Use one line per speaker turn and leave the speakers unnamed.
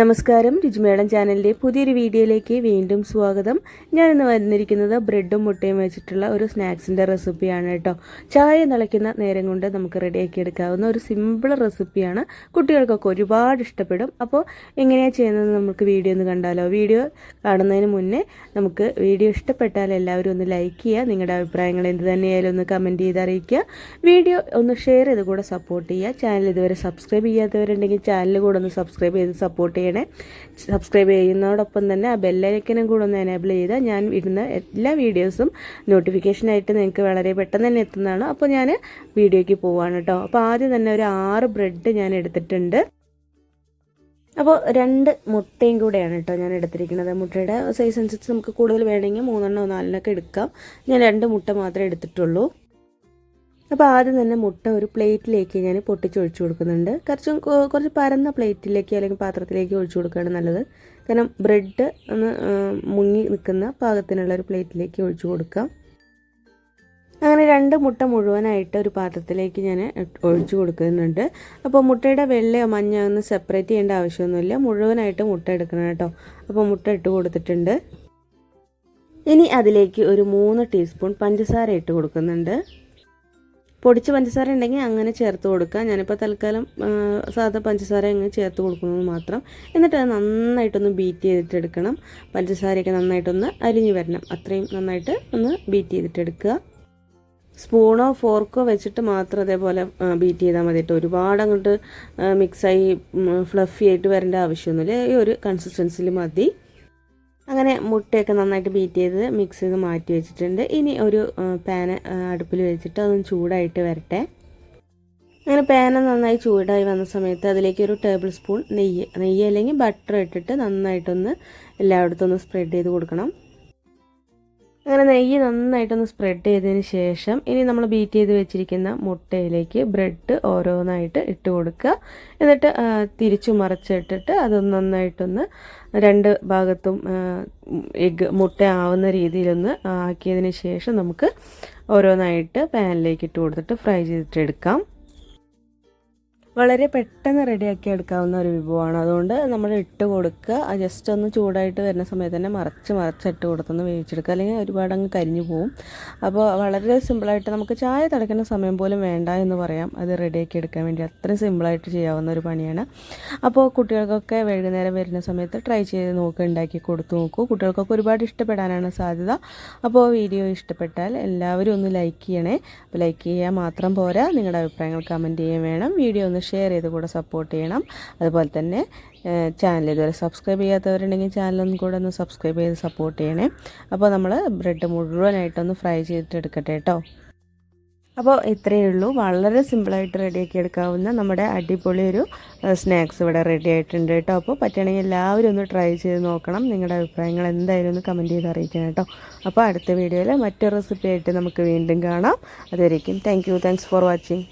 നമസ്കാരം. രുചിമേളം ചാനലിന്റെ പുതിയൊരു വീഡിയോയിലേക്ക് വീണ്ടും സ്വാഗതം. ഞാനിന്ന് വന്നിരിക്കുന്നത് ബ്രെഡും മുട്ടയും വെച്ചിട്ടുള്ള ഒരു സ്നാക്സിന്റെ റെസിപ്പിയാണ് കേട്ടോ. ചായ നിളയ്ക്കുന്ന നേരം കൊണ്ട് നമുക്ക് റെഡിയാക്കി എടുക്കാവുന്ന ഒരു സിമ്പിൾ റെസിപ്പിയാണ്. കുട്ടികൾക്കൊക്കെ ഒരുപാട് ഇഷ്ടപ്പെടും. അപ്പോൾ എങ്ങനെയാണ് ചെയ്യുന്നത് നമുക്ക് വീഡിയോ ഒന്ന് കണ്ടാലോ? വീഡിയോ കാണുന്നതിന് മുന്നേ നമുക്ക് വീഡിയോ ഇഷ്ടപ്പെട്ടാൽ എല്ലാവരും ഒന്ന് ലൈക്ക് ചെയ്യുക. നിങ്ങളുടെ അഭിപ്രായങ്ങൾ എന്ത് തന്നെയായാലും ഒന്ന് കമന്റ് ചെയ്ത് അറിയിക്കുക. വീഡിയോ ഒന്ന് ഷെയർ ചെയ്ത് കൂടെ സപ്പോർട്ട് ചെയ്യുക. ചാനൽ ഇതുവരെ സബ്സ്ക്രൈബ് ചെയ്യാത്തവരുണ്ടെങ്കിൽ ചാനൽ കൂടെ ഒന്ന് സബ്സ്ക്രൈബ് ചെയ്ത് സപ്പോർട്ട് ചെയ്യണേ. സബ്സ്ക്രൈബ് ചെയ്യുന്നതോടൊപ്പം തന്നെ ആ ബെല്ലൈക്കനും കൂടെ ഒന്ന് എനേബിൾ ചെയ്താൽ ഞാൻ ഇടുന്ന എല്ലാ വീഡിയോസും നോട്ടിഫിക്കേഷനായിട്ട് നിങ്ങൾക്ക് വളരെ പെട്ടെന്ന് തന്നെ എത്തുന്നതാണ്. അപ്പോൾ ഞാൻ വീഡിയോയ്ക്ക് പോവാണ് കേട്ടോ അപ്പോൾ ആദ്യം തന്നെ ഒരു ആറ് ബ്രെഡ് ഞാൻ എടുത്തിട്ടുണ്ട്. അപ്പോൾ രണ്ട് മുട്ടയും കൂടെയാണ് കേട്ടോ ഞാൻ എടുത്തിരിക്കുന്നത്. മുട്ടയുടെ സൈസ് അനുസരിച്ച് നമുക്ക് കൂടുതൽ വേണമെങ്കിൽ മൂന്നെണ്ണോ നാലെണ്ണമൊക്കെ എടുക്കാം. ഞാൻ രണ്ട് മുട്ട മാത്രമേ എടുത്തിട്ടുള്ളൂ. അപ്പോൾ ആദ്യം തന്നെ മുട്ട ഒരു പ്ലേറ്റിലേക്ക് ഞാൻ പൊട്ടിച്ച് ഒഴിച്ചു കൊടുക്കുന്നുണ്ട്. കുറച്ച് കുറച്ച് പരന്ന പ്ലേറ്റിലേക്ക് അല്ലെങ്കിൽ പാത്രത്തിലേക്ക് ഒഴിച്ചു കൊടുക്കുകയാണ് നല്ലത്. കാരണം ബ്രെഡ് ഒന്ന് മുങ്ങി നിൽക്കുന്ന പാകത്തിനുള്ള ഒരു പ്ലേറ്റിലേക്ക് ഒഴിച്ചു കൊടുക്കാം. അങ്ങനെ രണ്ട് മുട്ട മുഴുവനായിട്ട് ഒരു പാത്രത്തിലേക്ക് ഞാൻ ഒഴിച്ചു കൊടുക്കുന്നുണ്ട്. അപ്പോൾ മുട്ടയുടെ വെള്ളയോ മഞ്ഞയോ ഒന്ന് സെപ്പറേറ്റ് ചെയ്യേണ്ട ആവശ്യമൊന്നുമില്ല. മുഴുവനായിട്ട് മുട്ട എടുക്കണം കേട്ടോ. അപ്പോൾ മുട്ട ഇട്ട് കൊടുത്തിട്ടുണ്ട്. ഇനി അതിലേക്ക് ഒരു മൂന്ന് ടീസ്പൂൺ പഞ്ചസാര ഇട്ട് കൊടുക്കുന്നുണ്ട്. പൊടിച്ച പഞ്ചസാര ഉണ്ടെങ്കിൽ അങ്ങനെ ചേർത്ത് കൊടുക്കുക. ഞാനിപ്പോൾ തൽക്കാലം സാധാ പഞ്ചസാര അങ്ങ് ചേർത്ത് കൊടുക്കുന്നത് മാത്രം. എന്നിട്ട് അത് നന്നായിട്ടൊന്ന് ബീറ്റ് ചെയ്തിട്ടെടുക്കണം. പഞ്ചസാരയൊക്കെ നന്നായിട്ടൊന്ന് അലിഞ്ഞു വരണം. അത്രയും നന്നായിട്ട് ഒന്ന് ബീറ്റ് ചെയ്തിട്ടെടുക്കുക. സ്പൂണോ ഫോർക്കോ വെച്ചിട്ട് മാത്രം അതേപോലെ ബീറ്റ് ചെയ്താൽ മതി കേട്ടോ ഒരുപാട് അങ്ങോട്ട് മിക്സായി ഫ്ലഫി ആയിട്ട് വരേണ്ട ആവശ്യമൊന്നുമില്ല. ഈ ഒരു കൺസിസ്റ്റൻസിൽ മതി. അങ്ങനെ മുട്ടയൊക്കെ നന്നായിട്ട് ബീറ്റ് ചെയ്ത് മിക്സ് ചെയ്ത് മാറ്റി വെച്ചിട്ടുണ്ട്. ഇനി ഒരു പാന് അടുപ്പിൽ വെച്ചിട്ട് അതൊന്ന് ചൂടായിട്ട് വരട്ടെ. അങ്ങനെ പാന നന്നായി ചൂടായി വന്ന സമയത്ത് അതിലേക്ക് ഒരു ടേബിൾ സ്പൂൺ നെയ്യ് നെയ്യ് അല്ലെങ്കിൽ ബട്ടർ ഇട്ടിട്ട് നന്നായിട്ടൊന്ന് എല്ലായിടത്തും ഒന്ന് സ്പ്രെഡ് ചെയ്ത് കൊടുക്കണം. അങ്ങനെ നെയ്യ് നന്നായിട്ടൊന്ന് സ്പ്രെഡ് ചെയ്തതിന് ശേഷം ഇനി നമ്മൾ ബീറ്റ് ചെയ്ത് വെച്ചിരിക്കുന്ന മുട്ടയിലേക്ക് ബ്രെഡ് ഓരോന്നായിട്ട് ഇട്ട് കൊടുക്കുക. എന്നിട്ട് തിരിച്ചു മറച്ചിട്ടിട്ട് അതൊന്ന് നന്നായിട്ടൊന്ന് രണ്ട് ഭാഗത്തും എഗ്ഗ് മുട്ട ആവുന്ന രീതിയിലൊന്ന് ആക്കിയതിന് ശേഷം നമുക്ക് ഓരോന്നായിട്ട് പാനിലേക്ക് ഇട്ട് കൊടുത്തിട്ട് ഫ്രൈ ചെയ്തിട്ട് എടുക്കാം. വളരെ പെട്ടെന്ന് റെഡിയാക്കി എടുക്കാവുന്ന ഒരു വിഭവമാണ്. അതുകൊണ്ട് നമ്മൾ ഇട്ട് കൊടുക്കുക. ജസ്റ്റ് ഒന്ന് ചൂടായിട്ട് വരുന്ന സമയത്ത് തന്നെ മറച്ച് മറച്ചിട്ട് കൊടുത്തൊന്ന് വേവിച്ചെടുക്കുക. അല്ലെങ്കിൽ ഒരുപാട് അങ്ങ് കരിഞ്ഞു പോകും അപ്പോൾ വളരെ സിമ്പിളായിട്ട് നമുക്ക് ചായ തിളയ്ക്കുന്ന സമയം പോലും വേണ്ട എന്ന് പറയാം. അത് റെഡിയാക്കി എടുക്കാൻ വേണ്ടി അത്രയും സിമ്പിളായിട്ട് ചെയ്യാവുന്ന ഒരു പണിയാണ്. അപ്പോൾ കുട്ടികൾക്കൊക്കെ വൈകുന്നേരം വരുന്ന സമയത്ത് ട്രൈ ചെയ്ത് നോക്കുക ഉണ്ടാക്കി കൊടുത്തു നോക്കൂ. കുട്ടികൾക്കൊക്കെ ഒരുപാട് ഇഷ്ടപ്പെടാനാണ് സാധ്യത. അപ്പോൾ വീഡിയോ ഇഷ്ടപ്പെട്ടാൽ എല്ലാവരും ഒന്ന് ലൈക്ക് ചെയ്യണേ. അപ്പോൾ ലൈക്ക് ചെയ്യാൻ മാത്രം പോരാ. നിങ്ങളുടെ അഭിപ്രായങ്ങൾ കമന്റ് ചെയ്യാൻ വേണം. വീഡിയോ ഒന്ന് ഷെയർ ചെയ്ത് കൂടെ സപ്പോർട്ട് ചെയ്യണം. അതുപോലെ തന്നെ ചാനൽ ഇതുവരെ സബ്സ്ക്രൈബ് ചെയ്യാത്തവരുണ്ടെങ്കിൽ ചാനലൊന്നും കൂടെ ഒന്ന് സബ്സ്ക്രൈബ് ചെയ്ത് സപ്പോർട്ട് ചെയ്യണേ. അപ്പോൾ നമ്മൾ ബ്രെഡ് മുഴുവനായിട്ടൊന്ന് ഫ്രൈ ചെയ്തിട്ട് എടുക്കട്ടെ കേട്ടോ. അപ്പോൾ ഇത്രയേ ഉള്ളൂ. വളരെ സിമ്പിളായിട്ട് റെഡിയാക്കി എടുക്കാവുന്ന നമ്മുടെ അടിപൊളി ഒരു സ്നാക്സ് ഇവിടെ റെഡി ആയിട്ടുണ്ട് കേട്ടോ. അപ്പോൾ പറ്റുകയാണെങ്കിൽ എല്ലാവരും ഒന്ന് ട്രൈ ചെയ്ത് നോക്കണം. നിങ്ങളുടെ അഭിപ്രായങ്ങൾ എന്തായാലും ഒന്ന് കമന്റ് ചെയ്ത് അറിയിക്കണം കേട്ടോ. അപ്പോൾ അടുത്ത വീഡിയോയിൽ മറ്റൊരു റെസിപ്പി ആയിട്ട് നമുക്ക് വീണ്ടും കാണാം. അതുവരേക്കും thank you thanks for watching